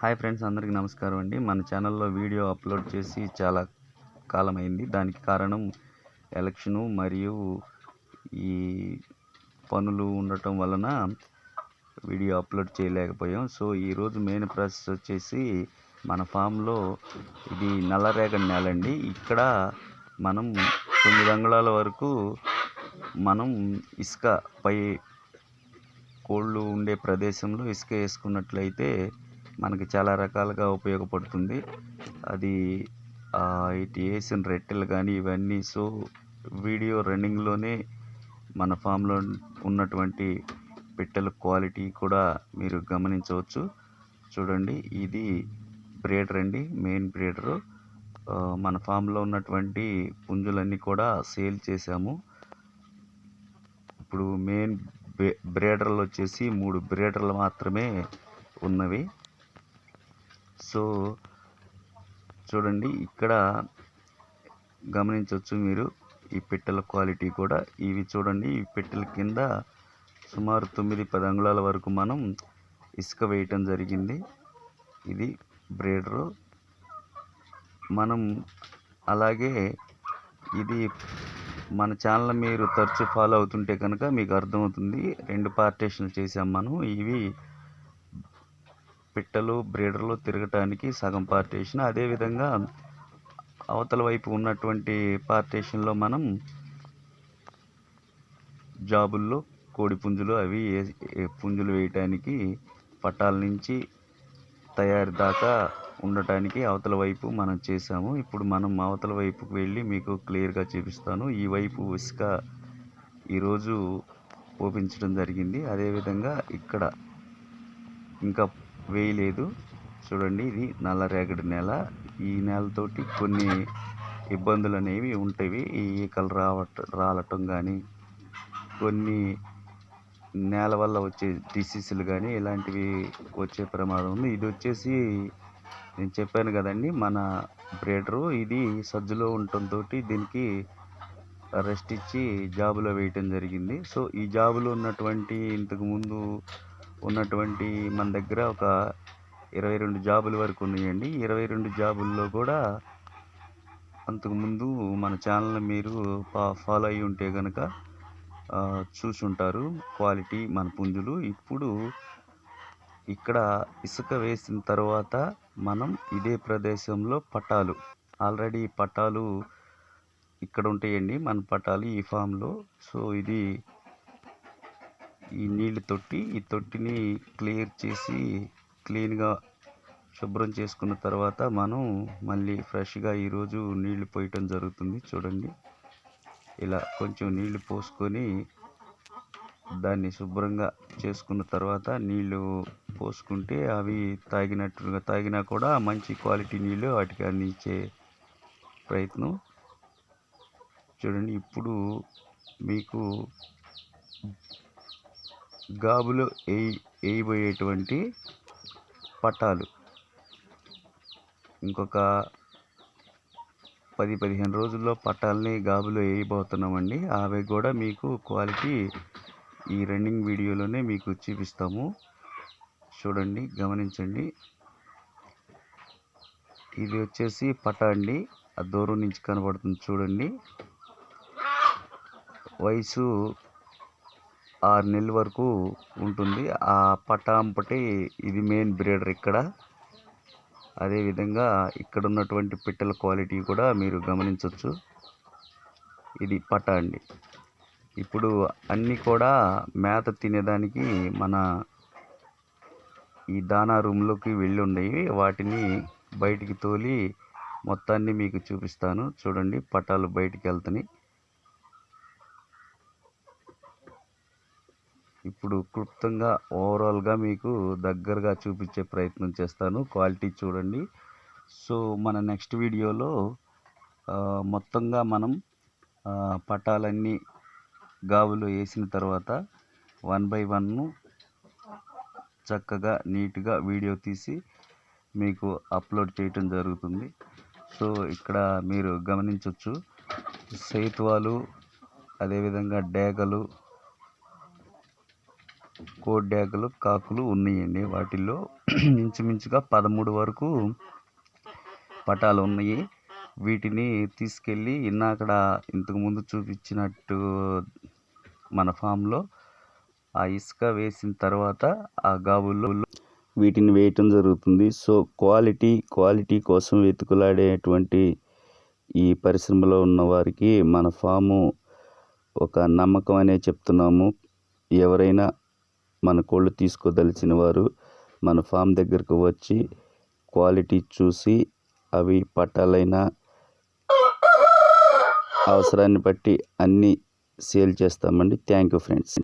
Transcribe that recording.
Hi friends అందరికీ నమస్కారం అండి. మన ఛానల్లో వీడియో అప్లోడ్ చేసి చాలా కాలమైంది. దానికి కారణం ఎలక్షను మరియు ఈ పనులు ఉండటం వలన వీడియో అప్లోడ్ చేయలేకపోయాం. సో ఈరోజు మెయిన్ ప్రాసెస్ వచ్చేసి మన ఫామ్లో ఇది నల్లరేగడి నేల అండి. ఇక్కడ మనం తొమ్మిది అంగుళాల వరకు మనం ఇసుక పై కోళ్ళు ఉండే ప్రదేశంలో ఇసుక వేసుకున్నట్లయితే మనకి చాలా రకాలుగా ఉపయోగపడుతుంది. అది ఇటు వేసిన రెట్టెలు కానీ ఇవన్నీ సో వీడియో రన్నింగ్లోనే మన ఫామ్లో ఉన్నటువంటి పిట్టల క్వాలిటీ కూడా మీరు గమనించవచ్చు. చూడండి ఇది బ్రేడర్ అండి మెయిన్ బ్రేడరు. మన ఫామ్లో ఉన్నటువంటి పుంజులన్నీ కూడా సేల్ చేశాము. ఇప్పుడు మెయిన్ బ్రేడర్లు వచ్చేసి మూడు బ్రేడర్లు మాత్రమే ఉన్నవి. సో చూడండి ఇక్కడ గమనించవచ్చు మీరు ఈ పెట్టెల క్వాలిటీ కూడా. ఇవి చూడండి ఈ పెట్టెల కింద సుమారు తొమ్మిది పది అంగుళాల వరకు మనం ఇసుక వేయటం జరిగింది. ఇది బ్రేడరు. మనం అలాగే ఇది మన ఛానల్ మీరు తరచు ఫాలో అవుతుంటే కనుక మీకు అర్థమవుతుంది. రెండు పార్టేషన్లు చేసాం మనం. ఇవి పిట్టలు బ్రీడర్లు తిరగటానికి సగం పార్టేషన్. అదేవిధంగా అవతల వైపు ఉన్నటువంటి పార్టేషన్లో మనం జాబుల్లో కోడి పుంజులు అవి ఏ- ఏ పుంజులు వేయటానికి పట్టాల నుంచి తయారు దాకా ఉండటానికి అవతల వైపు మనం చేసాము ఇప్పుడు మనం అవతల వైపుకి వెళ్ళి మీకు క్లియర్గా చూపిస్తాను. ఈ వైపు ఇసుక ఈరోజు ఓపించడం జరిగింది. అదేవిధంగా ఇక్కడ ఇంకా వేయలేదు. చూడండి ఇది నల్ల రేగడి నేల. ఈ నేలతోటి కొన్ని ఇబ్బందులు అనేవి ఉంటాయి ఈ ఈకలు రావట రాలటం కానీ కొన్ని నేల వల్ల వచ్చే డిసీజులు కానీ ఇలాంటివి వచ్చే ప్రమాదం ఉంది. ఇది వచ్చేసి నేను చెప్పాను కదండి మన బ్రేడరు ఇది సజ్జలో ఉండటంతో దీనికి రెస్ట్ ఇచ్చి జాబులో వేయటం జరిగింది. సో ఈ జాబులో ఉన్నటువంటి ఇంతకుముందు ఉన్నటువంటి మన దగ్గర ఒక ఇరవై రెండు జాబుల వరకు ఉన్నాయండి. ఇరవై రెండు జాబుల్లో కూడా అంతకుముందు మన ఛానల్ మీరు ఫాలో అయ్యి ఉంటే కనుక చూసి ఉంటారు క్వాలిటీ మన పుంజులు. ఇప్పుడు ఇక్కడ ఇసుక వేసిన తర్వాత మనం ఇదే ప్రదేశంలో పట్టాలు ఆల్రెడీ పట్టాలు ఇక్కడ ఉంటాయండి మన పట్టాలు ఈ ఫామ్లో. సో ఇది ఈ నీళ్ళు తొట్టి ఈ తొట్టిని క్లియర్ చేసి క్లీన్గా శుభ్రం చేసుకున్న తర్వాత మనం మళ్ళీ ఫ్రెష్గా ఈరోజు నీళ్ళు పోయటం జరుగుతుంది. చూడండి. ఇలా కొంచెం నీళ్ళు పోసుకొని దాన్ని శుభ్రంగా చేసుకున్న తర్వాత నీళ్ళు పోసుకుంటే అవి తాగినట్టుగా తాగినా కూడా మంచి క్వాలిటీ నీళ్ళు వాటికి అందించే ప్రయత్నం. చూడండి. ఇప్పుడు మీకు గాబులో వేయి వేయబోయేటువంటి పట్టాలు ఇంకొక పది పదిహేను రోజుల్లో పట్టాలని గాబులో వేయబోతున్నామండి అవి కూడా మీకు క్వాలిటీ ఈ రన్నింగ్ వీడియోలోనే మీకు చూపిస్తాము. చూడండి గమనించండి. ఇది వచ్చేసి పటా అండి. ఆ దూరం నుంచి కనబడుతుంది చూడండి. వయసు ఆరు నెలల వరకు ఉంటుంది. ఆ పటాంపటి ఇది మెయిన్ బ్రీడర్ ఇక్కడ. అదేవిధంగా ఇక్కడ ఉన్నటువంటి పిట్టల క్వాలిటీ కూడా మీరు గమనించవచ్చు ఇది పటా అండి. ఇప్పుడు అన్నీ కూడా మేత తినేదానికి మన ఈ దానా రూమ్లోకి వెళ్ళి ఉన్నాయి వాటిని బయటికి తోలి మొత్తాన్ని మీకు చూపిస్తాను. చూడండి పటాలు బయటికి వెళ్తున్నాయి. ఇప్పుడు క్లుప్తంగా ఓవరాల్గా మీకు దగ్గరగా చూపించే ప్రయత్నం చేస్తాను. క్వాలిటీ చూడండి. సో మన నెక్స్ట్ వీడియోలో మొత్తంగా మనం పటాలన్నీ గాబులో వేసిన తర్వాత వన్ బై వన్ను చక్కగా నీట్గా వీడియో తీసి మీకు అప్లోడ్ చేయటం జరుగుతుంది. సో ఇక్కడ మీరు గమనించవచ్చు సేతువాలు అదేవిధంగా డేగలు కోడ్యాకులు కాకులు ఉన్నాయండి. వాటిల్లో ఇంచుమించుగా పదమూడు వరకు పటాలు ఉన్నాయి. వీటిని తీసుకెళ్ళి ఇన్నాకడ ఇంతకుముందు చూపించినట్టు మన ఫామ్లో ఆ ఇసుక వేసిన తర్వాత ఆ గాబుల్లో వీటిని వేయటం జరుగుతుంది. సో క్వాలిటీ క్వాలిటీ కోసం వెతుకులాడేటువంటి ఈ పరిశ్రమలో ఉన్న వారికి మన ఫాము ఒక నమ్మకం అనే చెప్తున్నాము. ఎవరైనా మన కోళ్ళు తీసుకోదలిచిన వారు మన ఫామ్ దగ్గరకు వచ్చి క్వాలిటీ చూసి అవి పట్టాలైనా అవసరాన్ని బట్టి అన్నీ సేల్ చేస్తామండి. Thank you friends.